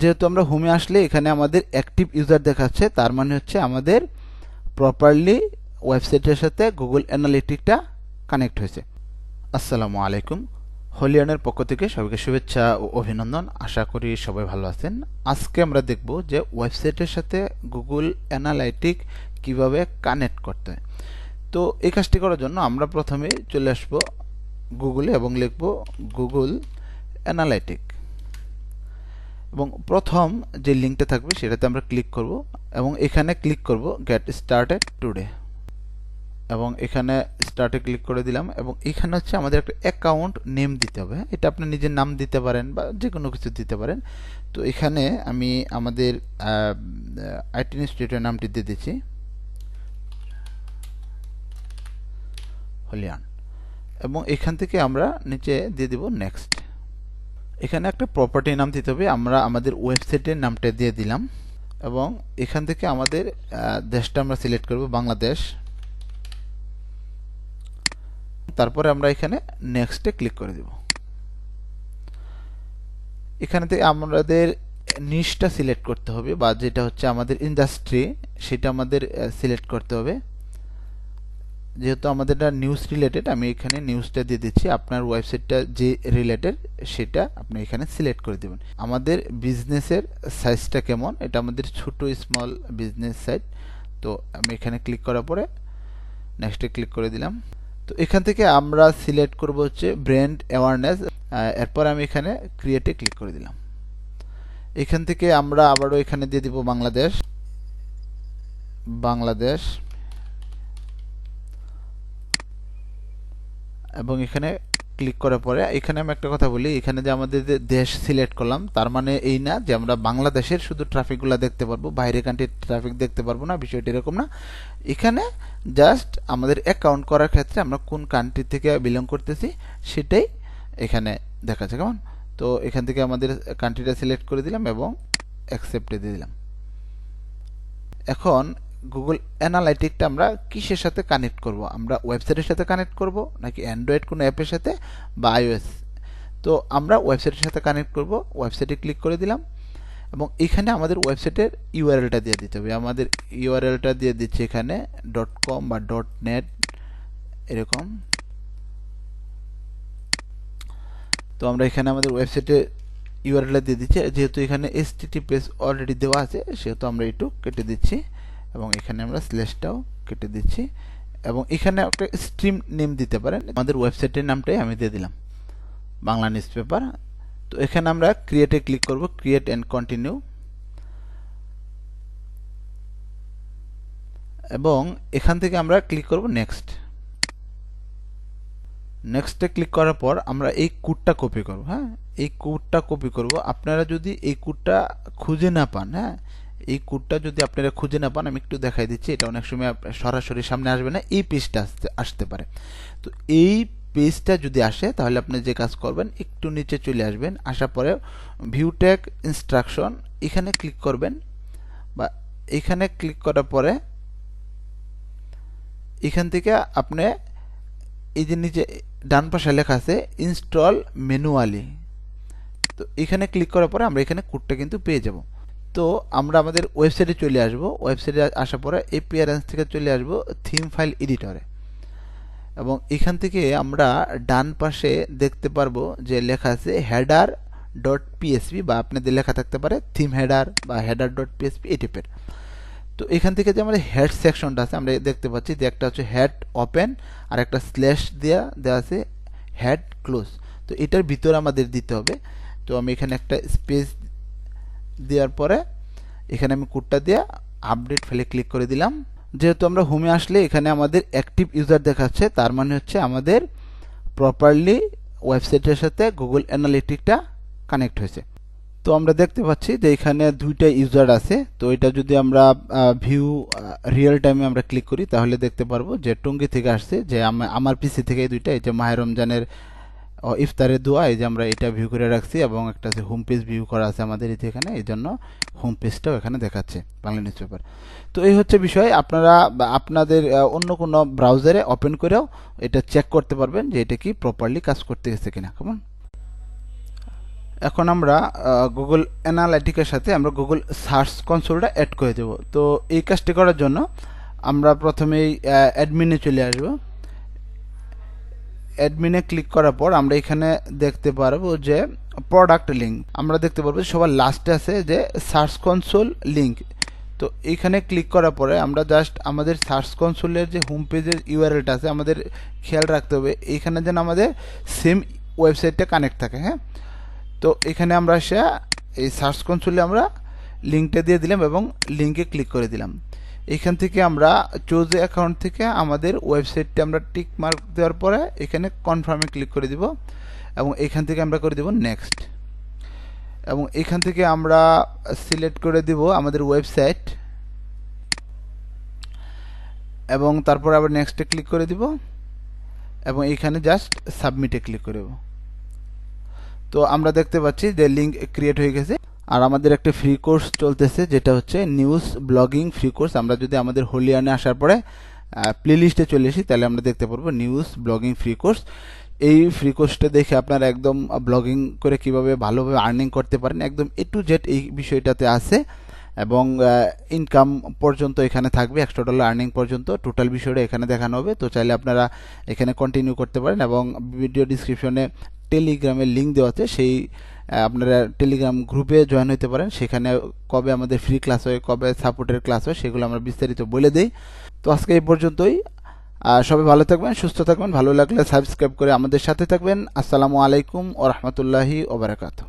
যেহেতু আমরা হোমে আসলে এখানে আমাদের অ্যাক্টিভ ইউজার দেখাচ্ছে, তার মানে হচ্ছে আমাদের প্রপারলি ওয়েবসাইটের সাথে গুগল অ্যানালিটিকটা কানেক্ট হয়েছে। আসসালামু আলাইকুম। হলিয়ানের পক্ষ থেকে সবাইকে শুভেচ্ছা ও অভিনন্দন। আশা করি সবাই ভালো আছেন। আজকে আমরা দেখব যে ওয়েবসাইটের সাথে গুগল অ্যানালাইটিক কীভাবে কানেক্ট করতে হয়। তো এই কাজটি করার জন্য আমরা প্রথমে চলে আসব গুগলে এবং লিখব গুগল অ্যানালাইটিক এবং প্রথম যে লিঙ্কটা থাকবে সেটাতে আমরা ক্লিক করব এবং এখানে ক্লিক করব গেট স্টার্টেড টুডে। এবং এখানে স্টার্টে ক্লিক করে দিলাম এবং এখানে হচ্ছে আমাদের একটা অ্যাকাউন্ট নেম দিতে হবে এটা আপনি নিজের নাম দিতে পারেন বা যে কোনো কিছু দিতে পারেন। তো এখানে আমি আমাদের আইটি ইনস্টিটিউটের নামটি দিয়ে দিচ্ছি। হলিয়ান। এবং এখান থেকে আমরা নিচে দিয়ে দিব নেক্সট। এখানে একটা প্রপার্টি নাম দিতে হবে। আমরা আমাদের ওয়েবসাইটের নামটা দিয়ে দিলাম এবং এখান থেকে আমাদের দেশটা আমরা সিলেক্ট করব, বাংলাদেশ। তারপরে আমরা এখানে নেক্সটে ক্লিক করে দেব। এখানে থেকে আমাদের নিশটা সিলেক্ট করতে হবে বা যেটা হচ্ছে আমাদের ইন্ডাস্ট্রি সেটা আমাদের সিলেক্ট করতে হবে। যেহেতু আমাদের নিউজ রিলেটেড আমি এখানে নিউজটা দিয়ে দিচ্ছি। আপনার ওয়েবসাইটটা যে রিলেটেড সেটা আপনি এখানে সিলেক্ট করে দেবেন। আমাদের বিজনেসের সাইজটা কেমন? এটা আমাদের ছোট স্মল বিজনেস সাইট তো আমি এখানে ক্লিক করার পরে নেক্সটে ক্লিক করে দিলাম। তো এখান থেকে আমরা সিলেক্ট করব হচ্ছে ব্র্যান্ড অ্যাওয়ারনেস এরপর আমি এখানে ক্রিয়েটে ক্লিক করে দিলাম। এখান থেকে আমরা আবারও এখানে দিয়ে দিব বাংলাদেশ। বাংলাদেশ। এবং এখানে ক্লিক করার পরে, এখানে আমি একটা কথা বলি, এখানে যে আমাদের যে দেশ সিলেক্ট করলাম, তার মানে এই না যে আমরা বাংলাদেশের শুধু ট্রাফিকগুলো দেখতে পারব বাইরে কান্ট্রির ট্রাফিক দেখতে পারব না, বিষয়টি এরকম না। এখানে জাস্ট আমাদের অ্যাকাউন্ট করার ক্ষেত্রে আমরা কোন কান্ট্রি থেকে বিলং করতেছি, সেটাই এখানে দেখাচ্ছে, কেমন? তো এখান থেকে আমাদের কান্ট্রিটা সিলেক্ট করে দিলাম এবং অ্যাকসেপ্টে দিয়ে দিলাম। এখন গুগল অ্যানালাইটিকটা আমরা কিসের সাথে কানেক্ট করব? আমরা ওয়েবসাইটের সাথে কানেক্ট করব নাকি অ্যান্ড্রয়েড কোনো অ্যাপের সাথে বা আইওএস তো আমরা ওয়েবসাইটের সাথে কানেক্ট করব ওয়েবসাইটে ক্লিক করে দিলাম এবং এখানে আমাদের ওয়েবসাইটের ইউআরএলটা দিয়ে দিতে হবে। আমাদের ইউআরএলটা দিয়ে দিচ্ছে এখানে. ডট কম বা. ডট নেট এরকম। তো আমরা এখানে আমাদের ওয়েবসাইটে ইউআরএলটা দিয়ে দিচ্ছি। যেহেতু এখানে এস পেজ অলরেডি দেওয়া আছে, সেহেতু আমরা একটু কেটে দিচ্ছি। এবং এখানে আমরা স্ল্যাশটাও কেটে দিচ্ছি। এবং এখানে একটা স্ট্রিম নেম দিতে পারেন। আমাদের ওয়েবসাইটের নামটাই আমি দিয়ে দিলাম, বাংলা নিউজ পেপার তো এখানে আমরা ক্রিয়েটে ক্লিক করব ক্রিয়েট অ্যান্ড কন্টিনিউ এবং এখান থেকে আমরা ক্লিক করব নেক্সট নেক্সটে ক্লিক করার পর আমরা এই কোডটা কপি করব হ্যাঁ? এই কোডটা কপি করব। আপনারা যদি এই কোডটা খুঁজে না পান হ্যাঁ? এই কোডটা যদি আপনারা খুঁজে না পান, আমি একটু দেখাই দিচ্ছি, এটা অনেক সময় সরাসরি সামনে আসবে না, এই পেজটা আসতে আসতে পারে। তো এই পেজটা যদি আসে, তাহলে আপনি যে কাজ করবেন, একটু নিচে চলে আসবেন, আসার পরে ভিউটেক ইনস্ট্রাকশন, এখানে ক্লিক করবেন, বা এখানে ক্লিক করার পরে এখান থেকে আপনি এই যে নিচে ডান পাশে লেখা আছে, ইনস্টল ম্যানুয়ালি তো এখানে ক্লিক করার পরে আমরা এখানে কোডটা কিন্তু পেয়ে যাব। তো আমরা আমাদের ওয়েবসাইটে চলে আসব। ওয়েবসাইটে আসার পরে এপিয়ারেন্স থেকে চলে আসব থিম ফাইল এডিটরে এবং এখান থেকে আমরা ডান পাশে দেখতে পারব যে লেখা আছে হেডার ডট পিএসপি বা আপনাদের লেখা থাকতে পারে থিম হেডার বা হেডার ডট পিএসপি এই টাইপের তো এখান থেকে যে আমাদের হেড সেকশনটা আছে, আমরা দেখতে পাচ্ছি যে একটা হচ্ছে হেড ওপেন আর একটা স্ল্যাশ দেওয়া দেওয়া আছে হেড ক্লোজ তো এটার ভিতরে আমাদের দিতে হবে। তো আমি এখানে একটা স্পেস দেওয়ার পরে এখানে আমি কোডটা দিয়ে আপডেট ফেলে ক্লিক করে দিলাম। যেহেতু আমরা হোমে আসলে এখানে আমাদের অ্যাক্টিভ ইউজার দেখাচ্ছে, তার মানে হচ্ছে আমাদের প্রপারলি ওয়েবসাইটের সাথে গুগল অ্যানালিটিকটা কানেক্ট হয়েছে। তো আমরা দেখতে পাচ্ছি যে এখানে দুইটা ইউজার আছে। তো এটা যদি আমরা ভিউ রিয়েল টাইমে আমরা ক্লিক করি, তাহলে দেখতে পারব যে টঙ্গি থেকে আসছে, যে আমার পিসি থেকে দুইটা, এই যে মাহের রমজানের ইফতারের দোয়া এই যে আমরা এটা ভিউ করে রাখছি এবং একটা আছে হোম পেজ ভিউ করা আছে আমাদের এখানে, এই জন্য হোম পেজটাও এখানে দেখাচ্ছে বাংলা নিউজ পেপার তো এই হচ্ছে বিষয়, আপনারা আপনাদের অন্য কোনো ব্রাউজারে ওপেন করেও এটা চেক করতে পারবেন যে এটা কি প্রপারলি কাজ করতে গেছে কিনা। কেমন? এখন আমরা গুগল অ্যানালাইটিকের সাথে আমরা গুগল সার্চ কনসোলটা অ্যাড করে দেব। তো এই কাজটি করার জন্য আমরা প্রথমেই অ্যাডমিনে চলে আসব। অ্যাডমিনে ক্লিক করার পর আমরা এখানে দেখতে পারব যে প্রোডাক্ট লিঙ্ক আমরা দেখতে পারব সবার লাস্টে আছে যে সার্চ কনসোল লিঙ্ক তো এইখানে ক্লিক করার পরে আমরা জাস্ট আমাদের সার্চ কনসোলের যে হোম পেজের ইউআরএলটা আছে, আমাদের খেয়াল রাখতে হবে এইখানে যেন আমাদের সেম ওয়েবসাইটটা কানেক্ট থাকে হ্যাঁ? তো এখানে আমরা সে এই সার্চ কনসোলে আমরা লিঙ্কটা দিয়ে দিলাম এবং লিঙ্কে ক্লিক করে দিলাম। এখান থেকে আমরা চুজ অ্যাকাউন্ট থেকে আমাদের ওয়েবসাইটটা আমরা টিক মার্ক দেওয়ার পরে এখানে কনফার্মে ক্লিক করে দিব এবং এখান থেকে আমরা করে দেব নেক্সট এবং এখান থেকে আমরা সিলেক্ট করে দিব আমাদের ওয়েবসাইট এবং তারপর আবার নেক্সটে ক্লিক করে দিব এবং এখানে জাস্ট সাবমিটে ক্লিক করে দেব। তো আমরা দেখতে পাচ্ছি যে লিঙ্ক ক্রিয়েট হয়ে গেছে। আর আমাদের একটা ফ্রি কোর্স চলতেছে, যেটা হচ্ছে নিউজ ব্লগিং ফ্রি কোর্স আমরা যদি আমাদের হোলিয়ানে আসার পরে প্লে লিস্টে চলে আসি তাহলে আমরা দেখতে পারব নিউজ ব্লগিং ফ্রি কোর্স এই ফ্রি কোর্সটা দেখে আপনারা একদম ব্লগিং করে কীভাবে ভালোভাবে আর্নিং করতে পারেন, একদম এ টু জেড এই বিষয়টাতে আছে। এবং ইনকাম পর্যন্ত এখানে থাকবে, একশো ডলার আর্নিং পর্যন্ত। টোটাল বিষয়টা এখানে দেখানো হবে। তো চাইলে আপনারা এখানে কন্টিনিউ করতে পারেন এবং ভিডিও ডিসক্রিপশনে টেলিগ্রামের লিঙ্ক দেওয়া আছে। সেই আপনারা টেলিগ্রাম গ্রুপে জয়েন হতে পারেন। সেখানে কবে আমাদের ফ্রি ক্লাস হয়, কবে সাপোর্টের ক্লাস হয়, সেগুলো আমরা বিস্তারিত বলে দিই। তো আজকে এই পর্যন্তই। সবাই ভালো থাকবেন, সুস্থ থাকবেন, ভালো লাগলে সাবস্ক্রাইব করে আমাদের সাথে থাকবেন। আসসালামু আলাইকুম ও রহমতুল্লাহি ওবরাকাতু